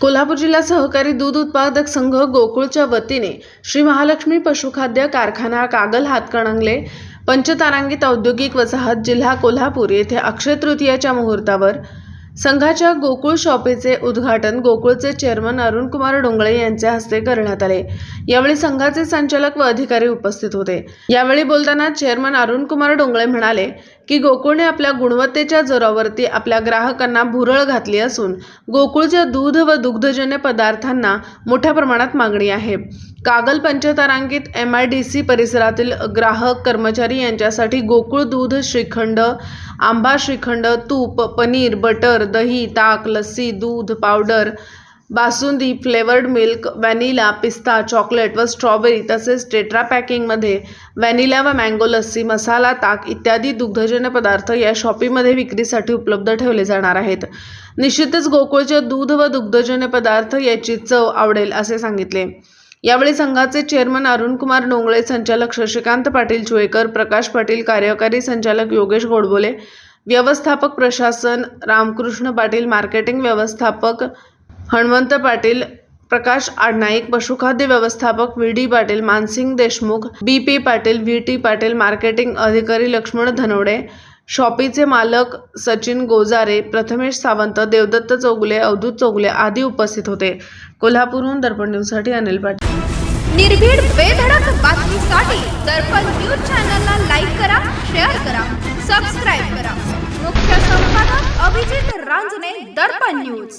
कोल्हापूर जिल्हा सहकारी दूध उत्पादक संघ गोकुळच्या वतीने श्री महालक्ष्मी पशुखाद्य कारखाना कागल हातकणंगले पंचतारांगित औद्योगिक वसाहत जिल्हा कोल्हापूर येथे अक्षय तृतीयाच्या मुहूर्तावर संघाच्या गोकुळ शॉपीचे उद्घाटन गोकुळचे चेअरमन अरुणकुमार डोंगळे यांच्या हस्ते करण्यात आले. यावेळी संघाचे संचालक व अधिकारी उपस्थित होते. यावेळी बोलताना चेअरमन अरुणकुमार डोंगळे म्हणाले की गोकुळने आपल्या गुणवत्तेच्या जोरावरती आपल्या ग्राहकांना भुरळ घातली असून गोकुळच्या दूध व दुग्धजन्य पदार्थांना मोठ्या प्रमाणात मागणी आहे. कागल पंचतारांकित एम आय डी सी परिसरातील ग्राहक कर्मचारी यांच्यासाठी गोकुळ दूध श्रीखंड आंबा श्रीखंड तूप पनीर बटर दही ताक लस्सी दूध powder basundi flavoured milk vanilla पिस्ता चॉकलेट व स्ट्रॉबेरी तसेच टेट्रा पॅकिंगमध्ये व्हॅनिला व मँगो लस्सी मसाला ताक इत्यादी दुग्धजन्य पदार्थ या शॉपीमध्ये विक्रीसाठी उपलब्ध ठेवले जाणार आहेत. निश्चितच गोकुळचे दूध व दुग्धजन्य पदार्थ याची चव आवडेल असे सांगितले. यावेळी संघाचे चेअरमन अरुणकुमार डोंगळे संचालक शशिकांत पाटील चुवेकर प्रकाश पाटील कार्यकारी संचालक योगेश गोडबोले व्यवस्थापक प्रशासन रामकृष्ण पाटील मार्केटिंग व्यवस्थापक हणवंत पाटील प्रकाश आडनाईक पशुखाद्य व्यवस्थापक V. D. Patil Mansing Deshmukh B. P. Patil V. T. Patil marketing अधिकारी लक्ष्मण धनवडे शॉपीचे मालक सचिन गोजारे प्रथमेश सावंत देवदत्त चौगुले अवधूत चौगुले आदी उपस्थित होते. कोल्हापूरहून दर्पण न्यूजसाठी अनिल पाटील. निर्भीड बेधडक बातमीसाठी दर्पण न्यूज चॅनलला लाईक करा शेअर करा सबस्क्राईब करा. मुख्य संपादक अभिजित रांजणे दर्पण न्यूज.